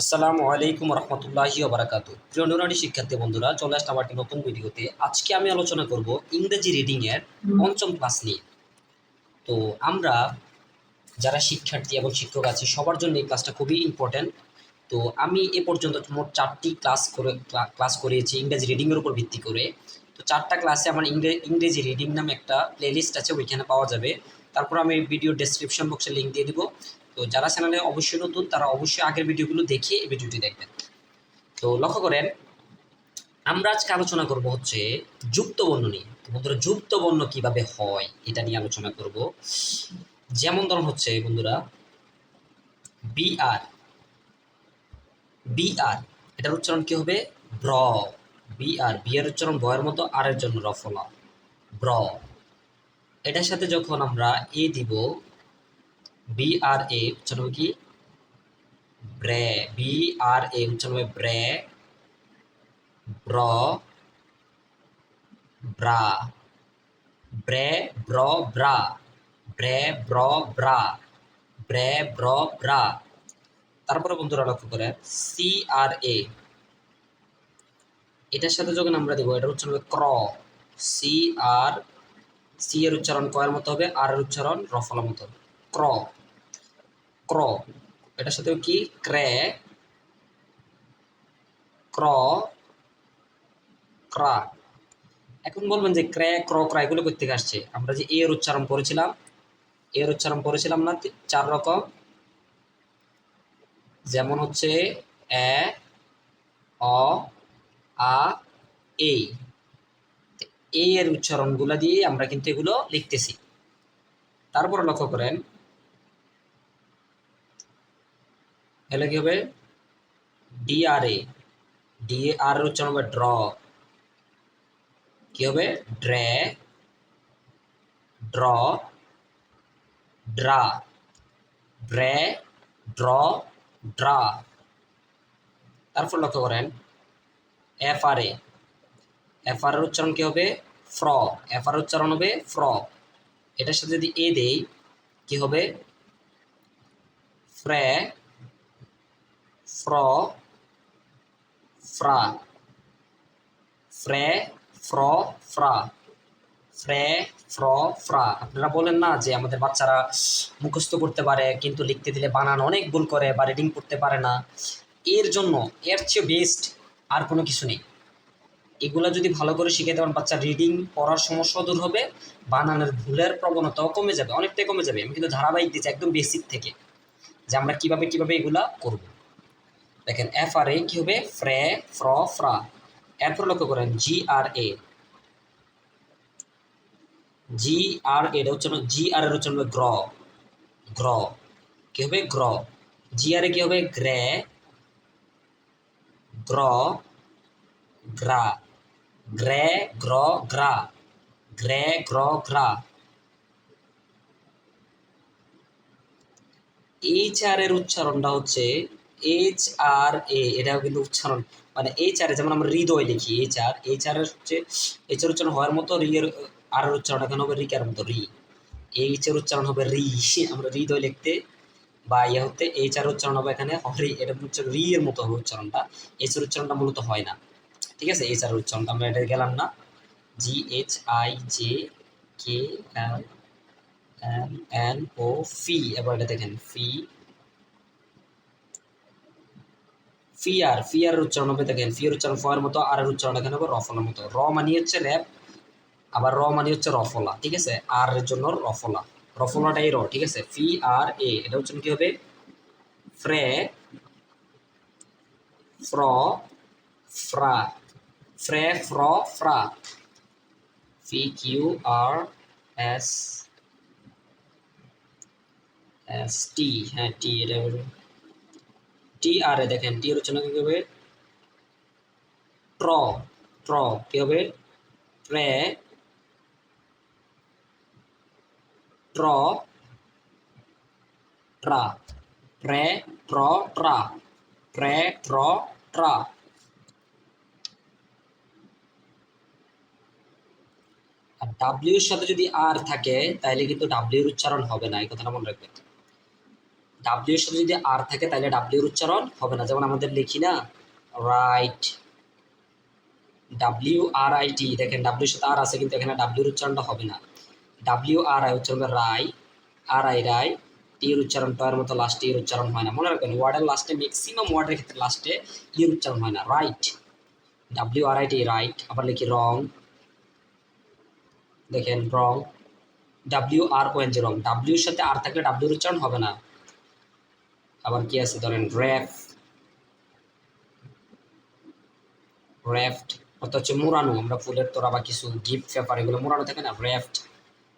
আসসালামু আলাইকুম রহমতুল্লাহি ওবরাকাতু প্রিয় নুরানি শিক্ষার্থী বন্ধুরা চলে আসলাম একটি নতুন ভিডিওতে। আজকে আমি আলোচনা করব ইংরেজি রিডিংয়ের পঞ্চম ক্লাস নিয়ে। তো আমরা যারা শিক্ষার্থী এবং শিক্ষক আছি সবার জন্য এই ক্লাসটা খুবই ইম্পর্ট্যান্ট তো আমি এ পর্যন্ত মোট চারটি ক্লাস করে ক্লা- ক্লাস করিয়েছি ইংরেজি রিডিংয়ের উপর ভিত্তি করে। তো চারটা ক্লাসে আমার ইংরে- ইংরেজি রিডিং নামে একটা প্লেলিস্ট আছে ওইখানে পাওয়া যাবে। তারপর আমি ভিডিও ডেসক্রিপশন বক্সে লিঙ্ক দিয়ে দিব। তো যারা চ্যানেলে অবশ্যই নতুন, তারা অবশ্যই আগের ভিডিওগুলো দেখে এই ভিডিওটি দেখবেন। তো লক্ষ্য করেন, আমরা আজকে আলোচনা করব হচ্ছে যুক্ত বর্ণ নিয়ে। বন্ধুরা, যুক্ত বর্ণ কীভাবে হয়, এটা নিয়ে আলোচনা করব। যেমন ধরুন হচ্ছে, বন্ধুরা বি আর বি আর এটার উচ্চারণ কি হবে? ব্র। বি আর বি এর উচ্চারণ বয়ের মতো আর এর জন্য রফলা ব্র। এটার সাথে যখন আমরা এ দিব বি আর এ উচ্চারণ হবে কি? ব্রে বি আর এ উচ্চারণ হবে ব্রে। ব্র, ব্রা। ব্রে, ব্র, ব্রা। ব্রে, ব্র, ব্রা। ব্রে, ব্র, ব্রা। তারপরে বন্ধুরা লক্ষ্য করে সি আর এ এটার সাথে যখন আমরা দেবো, এটার উচ্চারণ হবে ক্র। সি আর সি এর উচ্চারণ কয়ের মতো হবে, আর এর উচ্চারণ রফলার মতো হবে। ক্র। ক্র। এটার সাথে কি? ক্রে। ক্র। ক্রা। এখন বলবেন যে ক্রে, ক্র, ক্রা, এগুলো করতে আসছে? আমরা যে এর উচ্চারণ করেছিলাম এর উচ্চারণ করেছিলাম না চার রকম। যেমন হচ্ছে এ, অ, আ তো এই এর উচ্চারণগুলো দিয়ে আমরা কিন্তু এগুলো লিখতেছি। তারপর লক্ষ্য করেন এলে কি হবে? D R A D R উচ্চারণ হবে ড্র কি হবে? ড্রে ড্র ড্রা ড্রে ড্র ড্রা তারপর লক্ষ্য করেন F R A F R উচ্চারণ কি হবে? ফ্র এফ আর উচ্চারণ হবে ফ্র এটার সাথে যদি এ দেই, কি হবে? ফ্রে ফ্র, ফ্রা। ফ্রে, ফ্র, ফ্রা। ফ্রে, ফ্র, ফ্রা। আপনারা বলেন না যে আমাদের বাচ্চারা মুখস্থ করতে পারে, কিন্তু লিখতে দিলে বানান অনেক ভুল করে বা রিডিং করতে পারে না। এর জন্য, এর চেয়ে বেস্ট আর কোনো কিছু নেই। এগুলো যদি ভালো করে শিখে দেওয়ান বাচ্চা রিডিং পড়ার সমস্যা দূর হবে, বানানের ভুলের প্রবণতাও কমে যাবে, অনেকটাই কমে যাবে। আমি কিন্তু ধারাবাহিক দিচ্ছি একদম বেসিক থেকে, যে আমরা কীভাবে কীভাবে এগুলা করব। দেখেন এফ আর এ কি হবে? ফ্রে, ফ্র, ফ্রা। এরপর লক্ষ্য করেন জি আর এ জি আর এর উচ্চারণ জি আর এর উচ্চারণ হবে গ্র। গ্র। কি হবে? গ্র। জি আর এ কি হবে? গ্রে। গ্র। গ্রা। গ্রে, গ্র, গ্রা। গ্রে, গ্র, গ্রা। এইচ আর এর উচ্চারণটা হচ্ছে এইচ আর এ এটাও কিন্তু উচ্চারণ। মানে এইচ আর যেমন আমরা হৃদয় লিখি এইচ আর এইচ আর হচ্ছে এইচ এর উচ্চারণ হওয়ার মতো, রি এর, আর উচ্চারণ এখানে হবে রিকার মতো, রি। এইচ এর উচ্চারণ হবে রি। আমরা হৃদয় লিখতে বা ইয়ে হতে এইচ আর উচ্চারণ হবে এখানে হরি এটা হচ্ছে রি এর মতো হবে উচ্চারণটা। এইচ এর উচ্চারণটা মূলত হয় না। ঠিক আছে? এইচ আর উচ্চারণটা আমরা এটা গেলাম না। G H I J K L M N O P এবার এটা দেখেন ফি ফিয়ার ফিয়ার উচ্চারণ হবে দেখেন ফিয়ার উচ্চারণ ফয়ের মতো, আর এর উচ্চারণ এখানে হবে রফলার মতো। র মানি হচ্ছে র্যাপ আবার র মানি হচ্ছে রফলা, ঠিক আছে? আর এর জন্য রফলা। রফলাটাই র, ঠিক আছে? ফি আর এ, এটা উচ্চারণ কি হবে? ফ্রে, ফ্র, ফ্রা, ফ্রে, ফ্র, ফ্রা। P, Q, R, S S, T হ্যাঁ টি, এটা টি আর এ দেখেন টি এর উচ্চারণ কি হবে? ট্র ট্র, কি হবে? ট্রে, ট্র, ট্রা, ট্রে, ট্র, ট্রা, ট্রে, ট্র, ট্রা। আর ডাব্লিউর সাথে যদি আর থাকে তাহলে কিন্তু ডাব্লিউর উচ্চারণ হবে না, এই কথাটা মনে রাখবেন। ডাব্লিউ সাথে যদি আর থাকে, তাহলে ডাব্লিউ এর উচ্চারণ হবে না। যেমন আমাদের লিখি না write W R I T দেখেন ডাব্লিউর সাথে আর আছে, কিন্তু এখানে ডাব্লিউর উচ্চারণটা হবে না। ডাব্লিউ আর আই উচ্চারণ রাই আর আই রাই টির উচ্চারণ টয়ের মতো লাস্টে এর উচ্চারণ হয় না। মনে রাখবেন ওয়ার্ডের লাস্টে ম্যাক্সিমাম ওয়ার্ডের ক্ষেত্রে লাস্টে ইয়ের উচ্চারণ হয় না। Write W R I T right আবার লিখি রং দেখেন রং W R O N G রং ডাব্লিউর সাথে আর থাকলে ডাব্লিউর উচ্চারণ হবে না। আবার কি আছে? ধরেন র্যাফ র্যাফট অর্থাৎ হচ্ছে মোড়ানো। আমরা ফুলের তোরা বা কিছু গিফট পেপার এগুলো মোড়ানো থাকে না র্যাফট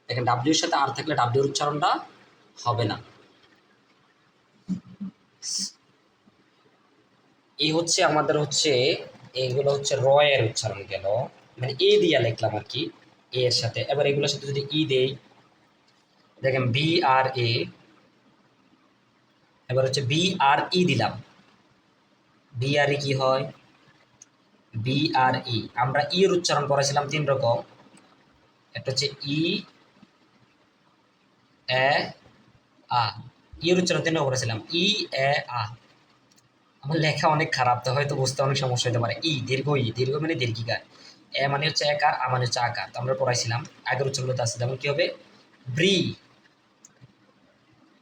দেখেন ডাব্লিউর সাথে আর থাকলে ডাব্লিউর উচ্চারণটা হবে না। এই হচ্ছে আমাদের হচ্ছে এইগুলো হচ্ছে র এর উচ্চারণ গেল। মানে এ দিয়া লিখলাম আর কি, এ এর সাথে। এবার এগুলোর সাথে যদি ই দেই, দেখেন বি আর এ এবার হচ্ছে বি আর ই দিলাম। বি আর ই কি হয়? বি আর ই আমরা ই এর উচ্চারণ করেছিলাম তিন রকম। একটা হচ্ছে ই এ, আ। ই এর উচ্চারণ তিন রকম করেছিলাম। ই এ, আ। আমার লেখা অনেক খারাপ, তো হয়তো বুঝতে অনেক সমস্যা হতে পারে। ই দীর্ঘ ই দীর্ঘ মানে দীর্ঘিকার এ মানে হচ্ছে একার, আ মানে হচ্ছে আকার। তো আমরা পড়াইছিলাম। আগের উচ্চারণগুলোতে আছে। যেমন কি হবে? ব্রি।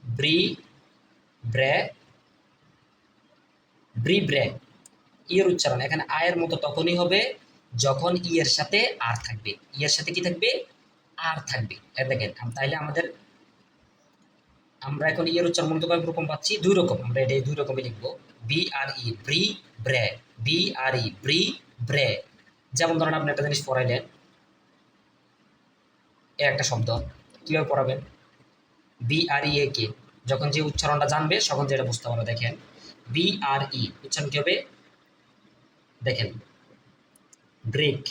ব্রি ব্রে ব্রি ব্রে ইয়ের উচ্চারণ। এখানে আয়ের মতো তখনই হবে যখন ই এর সাথে আর থাকবে। ই এর সাথে কি থাকবে? আর থাকবে। দেখেন তাইলে আমাদের আমরা এখন ইয়ের উচ্চারণ মূলত কয়েক রকম পাচ্ছি? দুই রকম। আমরা এটা দুই রকমই লিখব। বি আর ই ব্রি ব্রে বি আর ই ব্রি ব্রে যেমন ধরেন আপনি একটা জিনিস পড়াইলেন, এ একটা শব্দ, কীভাবে পড়াবেন? B R E A K? যখন যে উচ্চারণটা জানবে তখন যেটা বুঝতে পারবে, দেখেন। বি আর ই উচ্চারণ কী হবে? দেখেন। ব্রেক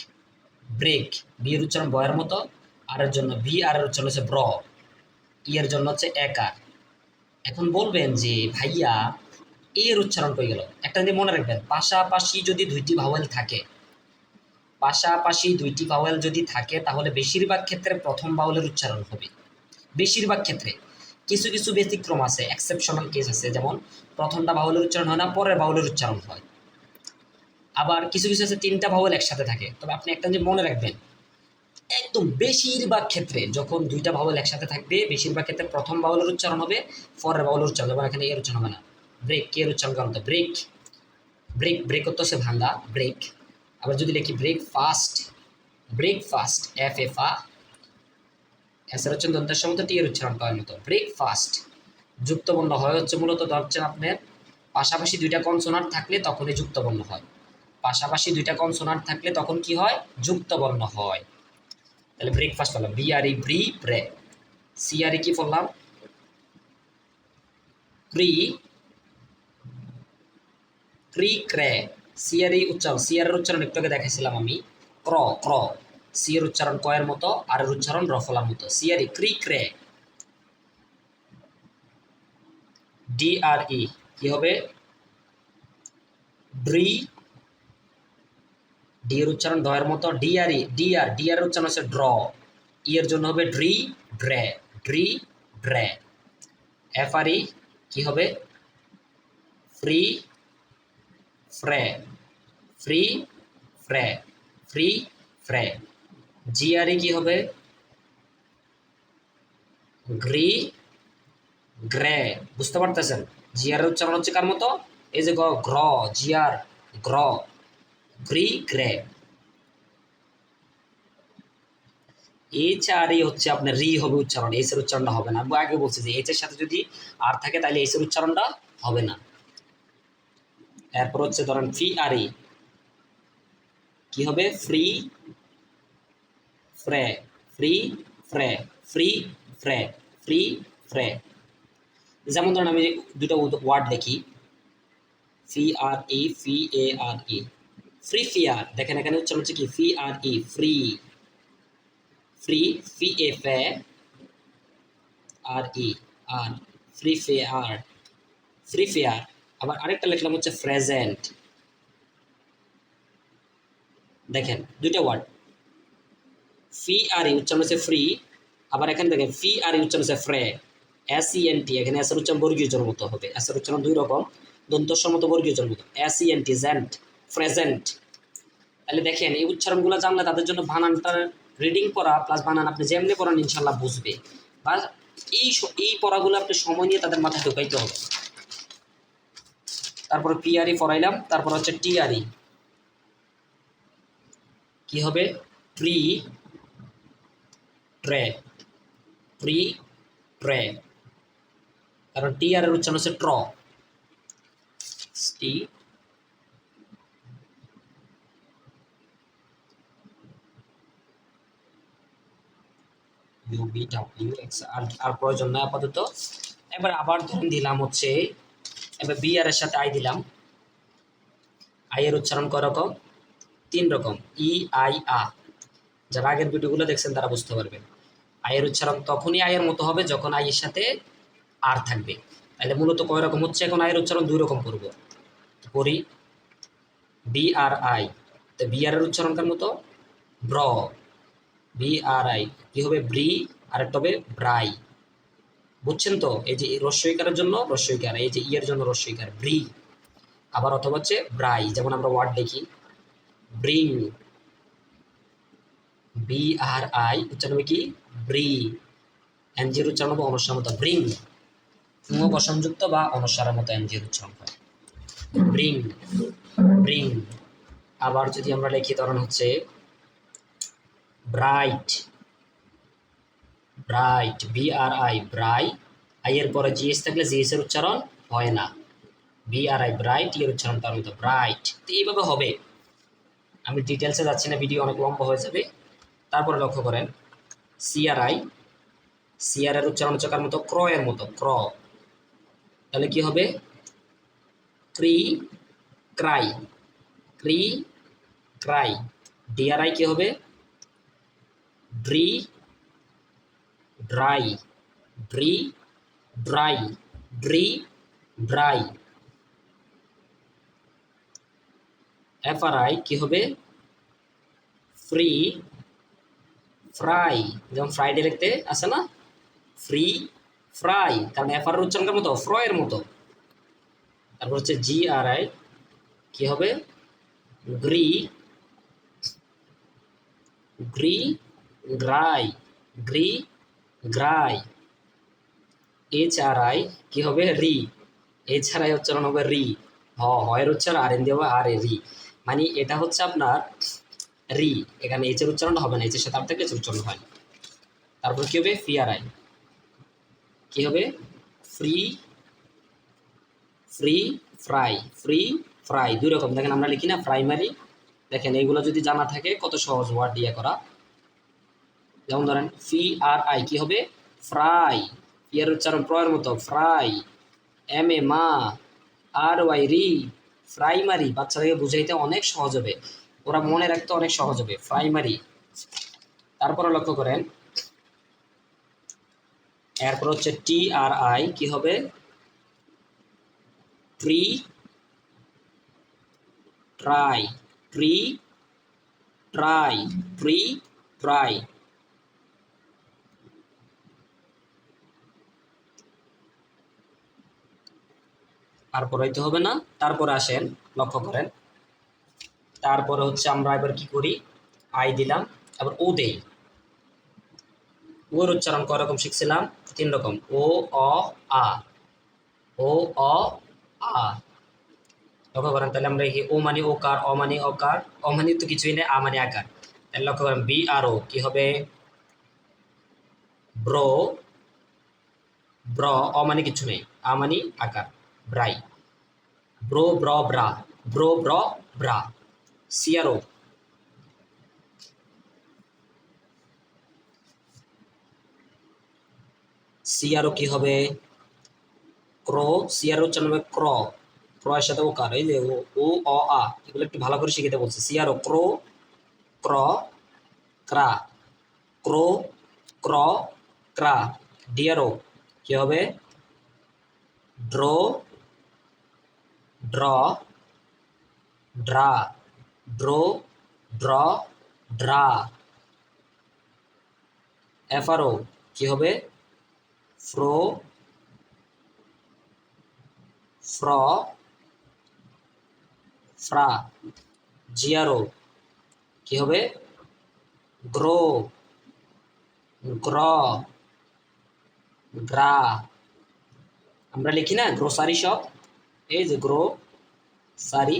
ব্রেক বি এর উচ্চারণ বয়ের মতো আর এর জন্য বি আর এর উচ্চারণ হচ্ছে ব্র। ই এর জন্য হচ্ছে একার এখন বলবেন যে, ভাইয়া এর উচ্চারণ কই গেল? একটা যদি মনে রাখবেন, পাশাপাশি যদি দুইটি ভাওয়েল থাকে, পাশাপাশি দুইটি ভাওয়েল যদি থাকে, তাহলে বেশিরভাগ ক্ষেত্রে প্রথম ভাওয়েলের উচ্চারণ হবে। বেশিরভাগ ক্ষেত্রে। কিছু কিছু ব্যতিক্রম আছে এক্সেপশনাল কেস আছে, যেমন প্রথমটা বাউলের উচ্চারণ হয় না, পরের বাউলের উচ্চারণ হয়। আবার কিছু কিছু আছে, তিনটা ভাওয়েল একসাথে থাকে। তবে আপনি একটা জিনিস মনে রাখবেন, একদম বেশিরভাগ ক্ষেত্রে যখন দুইটা ভাওয়েল একসাথে থাকবে, বেশিরভাগ ক্ষেত্রে প্রথম বাউলের উচ্চারণ হবে, পরের বাউলের উচ্চারণ যেমন এখানে এর উচ্চারণ হবে না। ব্রেক কে এর উচ্চারণ করা ব্রেক ব্রেক ব্রেক হতো সে ভাঙ্গা ব্রেক আবার যদি লিখি ব্রেক ফাস্ট এফ এফ আ এসের হচ্ছে দন্তের সময় টি এর উচ্চারণ করার মতো। ব্রেক ফাস্ট যুক্তবর্ণ হয় হচ্ছে মূলত ধরছেন আপনার, পাশাপাশি দুইটা কনসোনার থাকলে তখনই যুক্তবর্ণ হয়। পাশাপাশি দুইটা কনসোনার থাকলে তখন কি হয়? যুক্তবর্ণ হয়। তাহলে ব্রেকফাস্ট করলাম। বি আর ই ব্রি ব্রে সি আর ই কি বললাম ক্রি ক্রি ক্রে সি আর ই উচ্চারণ। সি আর এর উচ্চারণ একটু আগে দেখাইছিলাম আমি। ক্র ক্র। সি এর উচ্চারণ কয়ের মতো, আর এর উচ্চারণ রফলার মতো। সি আর ই, ক্রি ক্রে। ডি আর ই, কি হবে? ড্রি ডি এর উচ্চারণ ড এর মতো, D R E, D R D R উচ্চারণ হচ্ছে ড্র। ই এর জন্য হবে ড্রি ড্রে ড্রি ড্রে এফ আর ই, কি হবে? ফ্রি, ফ্রে। ফ্রি ফ্রে। ফ্রি, ফ্রে। জি আর ই কি হবে? গ্রি গ্রে বুঝতে পারতেছেন? জিয়ার উচ্চারণ হচ্ছে কার মতো? এই যে গ্র জিয়ার গ্র গ্রি গ্রে এইচ আর ই হচ্ছে আপনার রি হবে উচ্চারণ এইচ এর উচ্চারণটা হবে না। আমি আগে বলছি যে এইচ এর সাথে যদি আর থাকে, তাহলে এইচ এর উচ্চারণটা হবে না। এরপর হচ্ছে ধরেন ফি আর ই কি হবে? ফ্রি ফ্রে, ফ্রি ফ্রে ফ্রি ফ্রে ফ্রি, ফ্রে। যেমন ধরেন আমি দুটো ওয়ার্ড দেখি ফি আর ই, ফি এ আর ই। ফ্রি ফিয়ার দেখেন এখানে উচ্চারণ হচ্ছে কি? ফি আর ই, ফ্রি। ফ্রি, ফি এ ফে, আর ই, আর। ফ্রি, ফে আর। ফ্রি ফেয়ার আবার আরেকটা লিখলাম হচ্ছে প্রেজেন্ট। দেখেন, দুইটা ওয়ার্ড ফি আর ই উচ্চারণ হচ্ছে ফ্রি আবার এখানে দেখেন ফি আর ই উচ্চারণ হচ্ছে ফ্রে এস ই এন টি এখানে এসের উচ্চারণ বর্গীয় জন্ম মতো হবে। এসের উচ্চারণ দুই রকম, দন্তস্বর মতো বর্গীয় জন্ম মতো এস ই এন টি জেন্ট প্রেজেন্ট তাহলে দেখেন, এই উচ্চারণগুলো জানলে তাদের জন্য বানানটার রিডিং পড়া প্লাস বানান আপনি যেমনি পড়ান ইনশাল্লাহ বুঝবে। বা এই এই পড়াগুলো আপনি সময় নিয়ে তাদের মাথায় ঢোকাইতে হবে। তারপরে পিআরই পড়াইলাম, তারপর হচ্ছে টিআরই কি হবে? প্রি ট্রে প্রি ট্রে কারণ টি আর এর উচ্চারণ হচ্ছে ট্র T U V W X আর আর প্রয়োজন নয় আপাতত। এবার আবার ধরুন দিলাম হচ্ছে, এবার বি আর এর সাথে আই দিলাম। আই এর উচ্চারণ কয় রকম তিন রকম। ই আই আ যারা আগের ভিডিওগুলো দেখছেন তারা বুঝতে পারবেন। আয়ের উচ্চারণ তখনই আয়ের মতো হবে যখন আয়ের সাথে আর থাকবে। তাহলে মূলত কয় রকম হচ্ছে? এখন আয়ের উচ্চারণ দুই রকম করব। করি বি আর আই তো বি আর এর উচ্চারণটার মতো? ব্র। বি আর আই কি হবে? ব্রি। আর একটা হবে ব্রাই। বুঝছেন তো? এই যে রস্যইকারের জন্য রস্যইকার এই যে ইয়ের জন্য রস্যইকার ব্রি। আবার অথবা হচ্ছে ব্রাই, যেমন আমরা ওয়ার্ড দেখি। ব্রিং। বি আর আই উচ্চারণ কি? ব্রি এনজির উচ্চারণ হবে অনুসার মতো ব্রিং ঙ বসনযুক্ত বা অনুসারের মতো এনজির উচ্চারণ হয়। Bring bring. আবার যদি আমরা লিখি তখন হচ্ছে, bright bright B R I ব্রাই I এর পরে জিএস থাকলে জিএস এর উচ্চারণ হয় না। বি আর আই ব্রাইট এর উচ্চারণ তার মতো ব্রাইট। তো এইভাবে হবে। আমি ডিটেলসে যাচ্ছি না, ভিডিও অনেক লম্বা হয়ে যাবে। তারপরে লক্ষ্য করেন সিআরআই সিআর এর উচ্চারণ হচ্ছে কার মতো? ক্রয়ের মতো, ক্র। তাহলে কি হবে? ক্রি ক্রাই ক্রি ক্রাই। ডিআরআই কি হবে? ড্রি ড্রাই ড্রি ড্রাই ড্রি ড্রাই। এফআরআই কি হবে? ফ্রি ফ্রাই, যেমন ফ্রাইডে লিখতে আছে না? ফ্রি ফ্রাই, কারণ এফআর উচ্চারণের মতো, ফ্রয়ের মতো। তারপর হচ্ছে জি আর আই কি হবে? গ্রি গ্রি গ্রাই গ্রি গ্রাই এইচ আর আই কি হবে? রি। এইচ আর আই উচ্চারণ হবে রি। হ হয়ের উচ্চারণ, আর এন দিয়ে হবে আর এ রি। মানে এটা হচ্ছে আপনার রি। এখানে এইচের উচ্চারণ হবে না এইচের সাথে আর থেকে উচ্চারণ হয়। না তারপর কি হবে? ফিয়ার আই কি হবে? ফ্রি ফ্রি ফ্রাই ফ্রি ফ্রাই দুই রকম। দেখেন আমরা লিখি না প্রাইমারি দেখেন এইগুলো যদি জানা থাকে, কত সহজ ওয়ার্ড দিয়ে করা। যেমন ধরেন ফি আর আই কি হবে? ফ্রাই ফিয়ার উচ্চারণ প্রয়ের মতো। ফ্রাই এম এ মা আর ওয়াই রি প্রাইমারি বাচ্চাদেরকে বুঝাইতে অনেক সহজ হবে। ওরা মনে রাখতে অনেক সহজ হবে। প্রাইমারি তারপরে লক্ষ্য করেন। এরপর হচ্ছে টি আর আই কি হবে? ট্রি ট্রাই ট্রি ট্রাই ট্রি ট্রাই আর পড়াইতে হবে না। তারপরে আসেন, লক্ষ্য করেন। তারপরে হচ্ছে আমরা এবার কি করি? আই দিলাম এবার ও দেই। ওর উচ্চারণ কয় রকম শিখছিলাম? তিন রকম। ও, অ, আ। ও, অ, আ। লক্ষ্য করেন, তাহলে আমরা কি ও মানে ওকার, অ মানে অকার, অ মানে তো কিছুই নেই, আ মানে আকার। তাহলে লক্ষ্য করেন, বি আর ও, কি হবে? ব্রো, ব্র, অ মানে কিছু নেই, আ মানে আকার, ব্রাই। ব্রো, ব্র, ব্রা। ব্রো, ব্র, bra. C R O C R O কি হবে? ক্রো সিয়ারো উচ্চারণ হবে ক্র ক্র এর সাথে ওকার এই যে ও অ, আ। এগুলো একটু ভালো করে শিখতে বলছে। সিয়ারো ক্রো ক্র ক্রা ক্রো ক্র ক্রা ডিয়ারো কি হবে? ড্রো ড্র ড্রা ড্রো, ড্র, ড্রা। এফারো কি হবে? ফ্রো, ফ্র, ফ্রা। জিয়ারো কি হবে? গ্রো, গ্র, গ্রা। আমরা লিখি না? Grocery shop. এই যে গ্রো সারি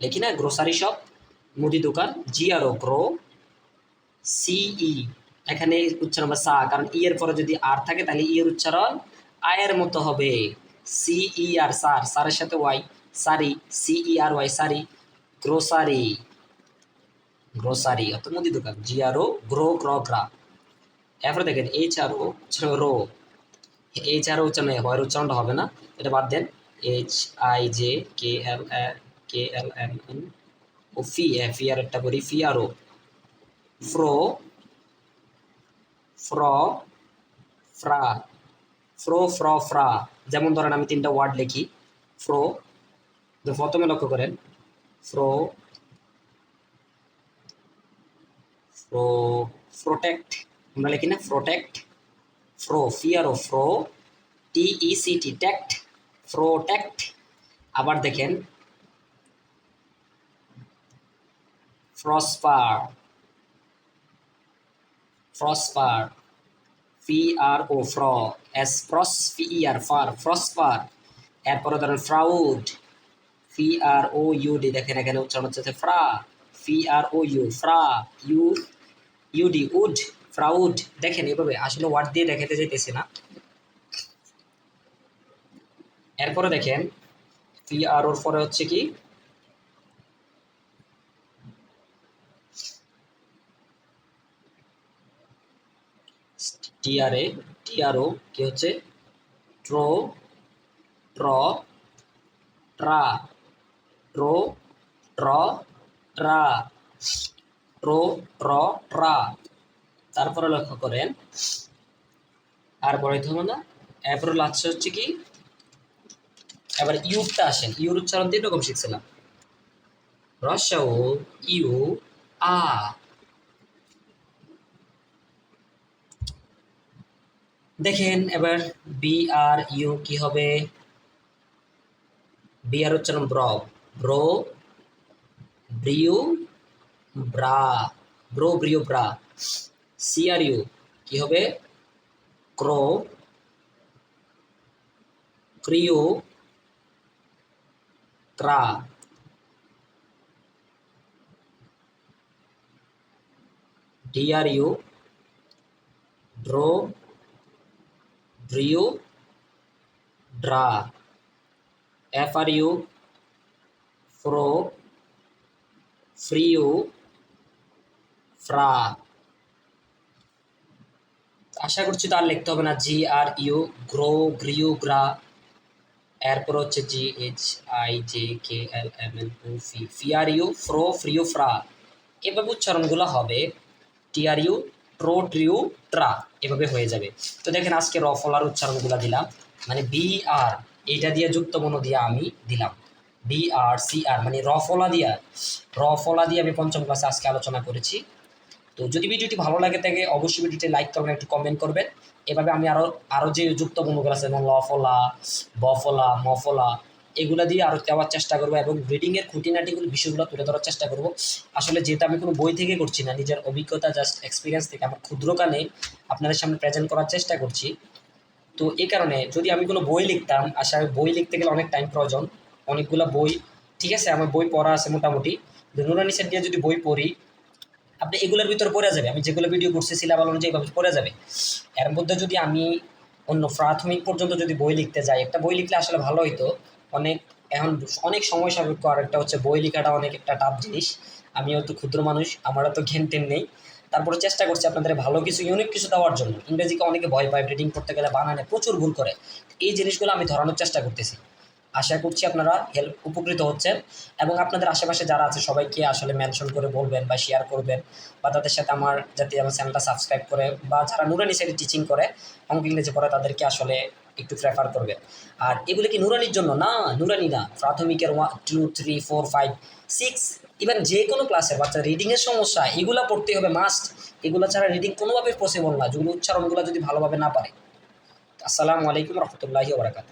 লিখি না গ্রোসারি শপ মুদি দোকান জিয়ারো গ্রো সিই এখানে উচ্চারণ আমরা সা কারণ ই এর পরে যদি আর থাকে তাহলে ই এর উচ্চারণ আয়ের মতো হবে সিই আর সার সারের সাথে ওয়াই সারি সিই আর ওয়াই সারি গ্রোসারি গ্রোসারি অর্থাৎ মুদি দোকান জিয়ারো গ্রো গ্র গ্রা এরপরে দেখেন এইচ আর ও রো এইচ আর উচ্চারণ হয় উচ্চারণটা হবে না এটা বাদ দেন H I J K L K L M N O P P R একটা করি ফি আর ও। ফ্রো ফ্র ফ্রা ফ্রো ফ্র ফ্রা যেমন ধরেন আমি তিনটা ওয়ার্ড লিখি ফ্রো প্রথমে লক্ষ্য করেন ফ্রো ফ্রো প্রোটেক্ট আমরা লিখি না প্রোটেক্ট ফ্রো ফিয়ার ও ফ্রো টি ই সি টি ট্যাক্ট প্রোটেক্ট আবার দেখেন prosper prosper P R O ফ্র S ফ্রস পি ই আর ফার ফ্রসপার এরপরে ধরেন proud P R O U D দেখেন এখানে উচ্চারণ হচ্ছে ফ্রা পি আর ও ইউ ফ্রা ইউ ইউডি উড ফ্রাউড দেখেন এভাবে, আসলে ওয়ার্ড দিয়ে দেখাতে যেতেছে না। এরপরে দেখেন পি আর ওর পরে হচ্ছে কি? টিআরএ, টিআরও কি হচ্ছে? ট্রো, ট্র, ট্রা, ট্রো, ট্র, ট্রা, ট্রো, ট্র, ট্রা। তারপরে লক্ষ্য করেন। আর বড় ধরবো না। এরপরে লাস্ট হচ্ছে কি? এবার ইউটা আসেন। ইউর উচ্চারণ তিন রকম শিখছিলাম। রসাও ইউ, আ দেখেন এবার বি আর ইউ কি হবে? বি আর উচ্চারণ ব্র ব্রো ব্রিউ ব্রা ব্রো ব্রিউ ব্রা সি আর ইউ কি হবে? ক্রো ক্রিও ক্রা ডি আর ইউ ড্রো এফ আর ইউ ফ্রো ফ্রিউ ফ্রা আশা করছি তার লিখতে হবে না। জি আর ইউ গ্রো গ্রিউ গ্রা এরপর হচ্ছে G H I J K L M N O P P R U ফ্রো ফ্রিউ ফ্রা এভাবে উচ্চারণগুলো হবে। টি আর ইউ ট্রো ট্রিউ ট্রা এভাবে হয়ে যাবে। তো দেখেন আজকে র ফলার উচ্চারণগুলো দিলাম। মানে বি আর এইটা দিয়ে যুক্ত মনো দিয়ে আমি দিলাম। বি আর সি আর মানে র ফলা দিয়া। র ফলা দিয়ে আমি পঞ্চম ক্লাসে আজকে আলোচনা করেছি। তো যদি ভিডিওটি ভালো লাগে থাকে, অবশ্যই ভিডিওটি লাইক করবেন, একটু কমেন্ট করবেন। এভাবে আমি আরও আরও যে যুক্ত বন্ধুগুলো আছে, যেমন ল বফলা ব ফলা, ম ফলা এগুলো দিয়ে আরও দেওয়ার চেষ্টা করব এবং রিডিংয়ের খুঁটিনাটিগুলো, বিষয়গুলো তুলে ধরার চেষ্টা করব। আসলে যেহেতু আমি কোনো বই থেকে করছি না, নিজের অভিজ্ঞতা জাস্ট এক্সপিরিয়েন্স থেকে আমার ক্ষুদ্র কানে আপনাদের সামনে প্রেজেন্ট করার চেষ্টা করছি। তো এই কারণে যদি আমি কোনো বই লিখতাম আসলে বই লিখতে গেলে অনেক টাইম প্রয়োজন। অনেকগুলো বই, ঠিক আছে, আমার বই পড়া আছে মোটামুটি। নুরানি সেট দিয়ে যদি বই পড়ি, আপনি এগুলোর ভিতরে পড়ে যাবে। আমি যেগুলো ভিডিও করছি সিলেবাস অনুযায়ী এভাবে পড়ে যাবে। এর মধ্যে যদি আমি অন্য প্রাথমিক পর্যন্ত যদি বই লিখতে যাই, একটা বই লিখলে আসলে ভালো হইতো। অনেক, এখন অনেক সময় সাপেক্ষ, আর একটা হচ্ছে বই লেখাটা অনেক একটা টাফ জিনিস। আমিও তো ক্ষুদ্র মানুষ, আমারও তো ঘেন টেন নেই। তারপরে চেষ্টা করছি আপনাদের ভালো কিছু ইউনিক কিছু দেওয়ার জন্য। ইংরেজিকে অনেকে ভয় পায় রিডিং করতে গেলে বানানে প্রচুর ভুল করে। এই জিনিসগুলো আমি ধরানোর চেষ্টা করতেছি। আশা করছি আপনারা হেল্প উপকৃত হচ্ছেন। এবং আপনাদের আশেপাশে যারা আছে, সবাইকে আসলে মেনশন করে বলবেন বা শেয়ার করবেন। বা তাদের সাথে আমার যাতে আমার চ্যানেলটা সাবস্ক্রাইব করে, বা যারা নুরানি সাইডে টিচিং করে, অঙ্ক ইংরেজি পড়ে, তাদেরকে আসলে একটু প্রেফার করবে। আর এগুলো কি নুরানির জন্য না, নুরানি না। প্রাথমিকের one two three four five six even যে কোনো ক্লাসের বাচ্চা রিডিংয়ের সমস্যা, এগুলো পড়তে হবে মাস্ট এগুলো ছাড়া রিডিং কোনোভাবে পসিবল না। যেগুলো উচ্চারণগুলো যদি ভালোভাবে না পারে। আসসালামু আলাইকুম রহমতুল্লাহি ওবরাকাত